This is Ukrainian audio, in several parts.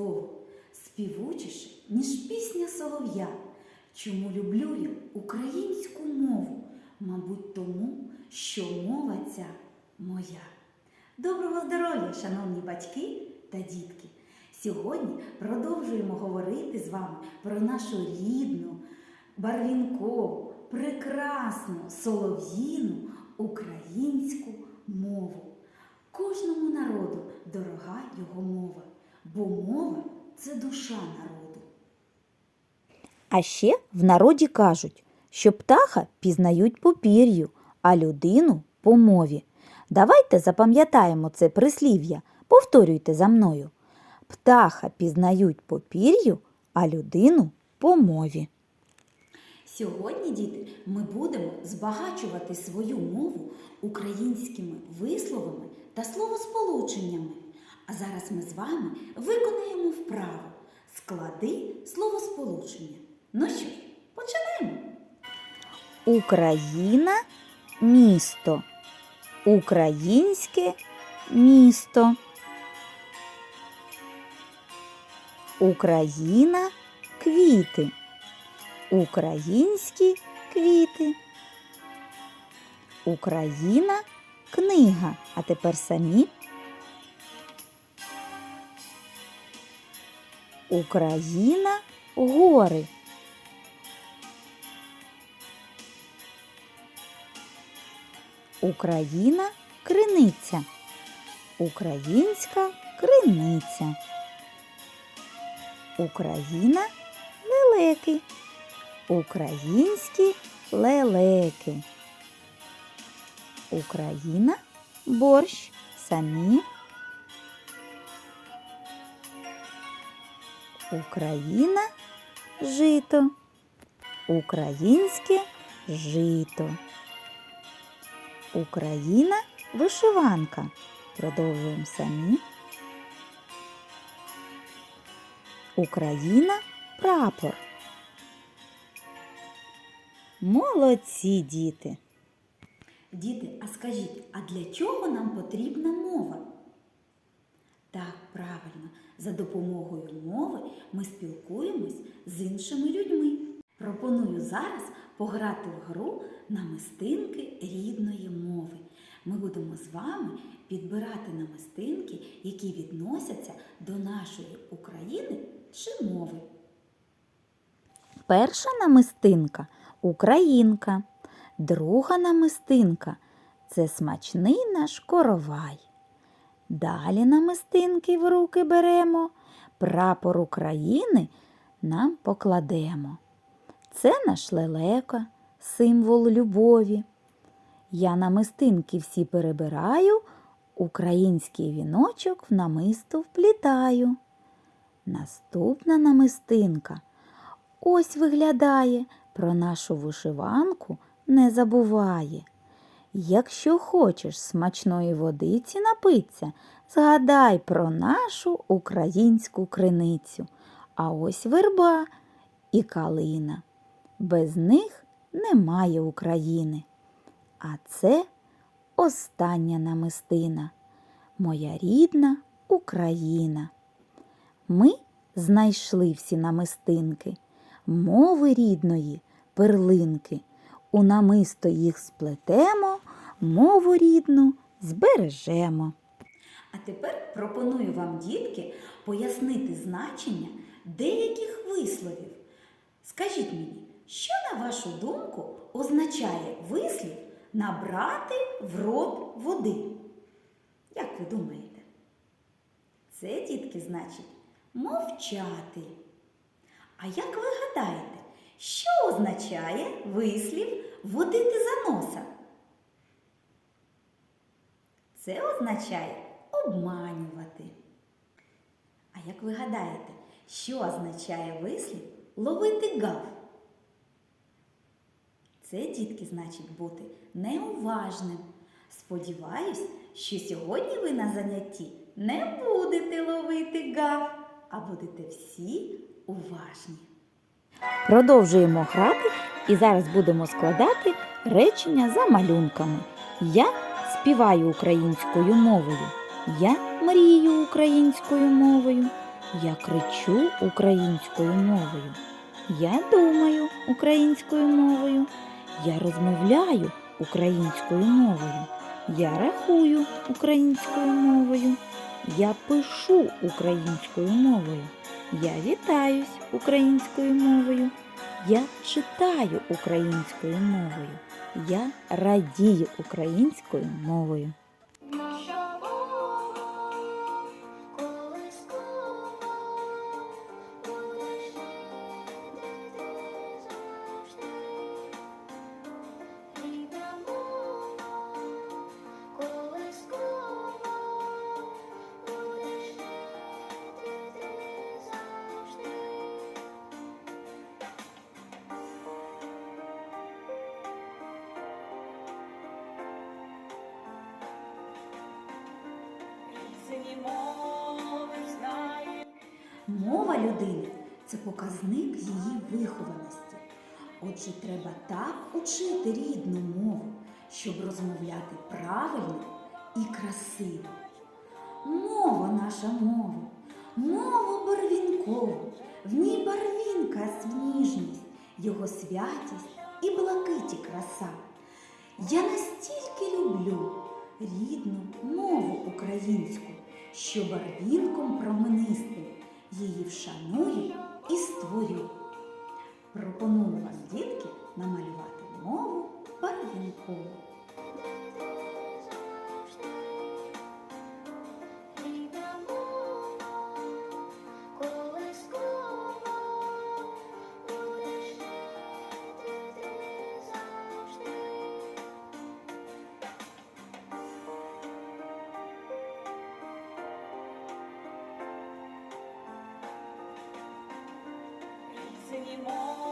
слово, співучіше, ніж пісня солов'я. Чому люблю я українську мову? Мабуть, тому, що мова ця моя. Доброго здоров'я, шановні батьки та дітки! Сьогодні продовжуємо говорити з вами про нашу рідну, барвінкову, прекрасну солов'їну українську мову. Кожному народу дорога його мова, бо мова це душа народу. А ще в народі кажуть, що птаха пізнають по пір'ю, а людину по мові. Давайте запам'ятаємо це прислів'я. Повторюйте за мною. Птаха пізнають по пір'ю, а людину по мові. Сьогодні, діти, ми будемо збагачувати свою мову українськими висловами та словосполученнями. А зараз ми з вами виконаємо вправу склади словосполучення. Ну що ж, починаємо. Україна місто. Українське місто. Україна квіти. Українські квіти. Україна книга. А тепер самі. Україна гори. Україна криниця. Українська криниця. Україна лелеки. Українські лелеки. Україна борщ. Самі. Україна жито. Українське жито. Україна вишиванка. Продовжуємо самі. Україна прапор. Молодці діти. Діти, а скажіть, а для чого нам потрібна мова? Так, правильно, за допомогою мови ми спілкуємось з іншими людьми. Пропоную зараз пограти в гру намистинки рідної мови. Ми будемо з вами підбирати намистинки, які відносяться до нашої України чи мови. Перша намистинка українка. Друга намистинка це смачний наш коровай. Далі намистинки в руки беремо, прапор України нам покладемо. Це наш лелека, символ любові. Я намистинки всі перебираю, український віночок в намисто вплітаю. Наступна намистинка ось виглядає, про нашу вишиванку не забуває. Якщо хочеш смачної водиці напиться, згадай про нашу українську криницю. А ось верба і калина. Без них немає України. А це остання намистина, моя рідна Україна. Ми знайшли всі намистинки, мови рідної перлинки. У намисто їх сплетемо, мову рідну збережемо. А тепер пропоную вам, дітки, пояснити значення деяких висловів. Скажіть мені, що, на вашу думку, означає вислів набрати в рот води? Як ви думаєте? Це, дітки, значить мовчати. А як ви гадаєте, що означає вислів водити за носа? Це означає обманювати. А як ви гадаєте, що означає вислів ловити гав? Це, дітки, значить бути неуважним. Сподіваюсь, що сьогодні ви на занятті не будете ловити гав, а будете всі уважні. Продовжуємо грати і зараз будемо складати речення за малюнками. Я співаю українською мовою. Я мрію українською мовою. Я кричу українською мовою. Я думаю українською мовою. Я розмовляю українською мовою. Я рахую українською мовою. Я пишу українською мовою. Я вітаюсь українською мовою. Я читаю українською мовою. Я радію українською мовою. Мова людини це показник її вихованості. Отже, треба так учити рідну мову, щоб розмовляти правильно і красиво. Мова наша мова, мова барвінкова, в ній барвінка ніжність, його святість і блакиті краса. Я настільки люблю рідну мову українську, що барвінком променистим її вшаную і створює. Пропоную вам, дітки, намалювати мову барвінкову. Різні мови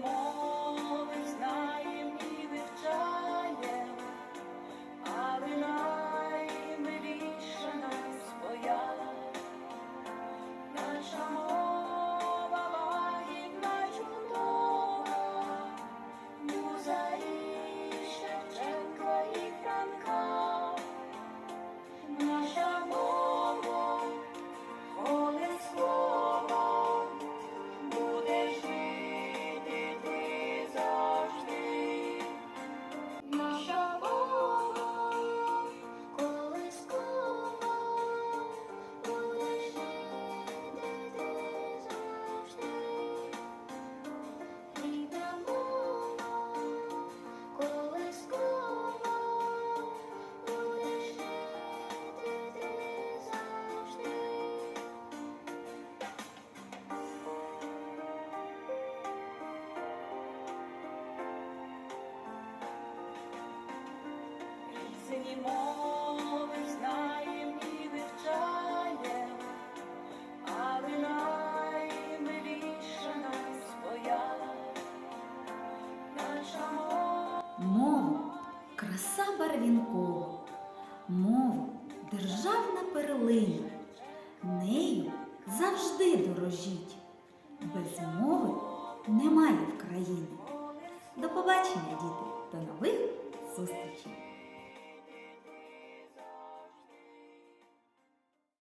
more. Мови знаєм і вивчаєм, але наймиліша нам своя. Наша мова Мова краса барвінкова, мова державна перлина. Нею завжди дорожіть. Без мови немає в країни. До побачення, діти, до нових зустрічей!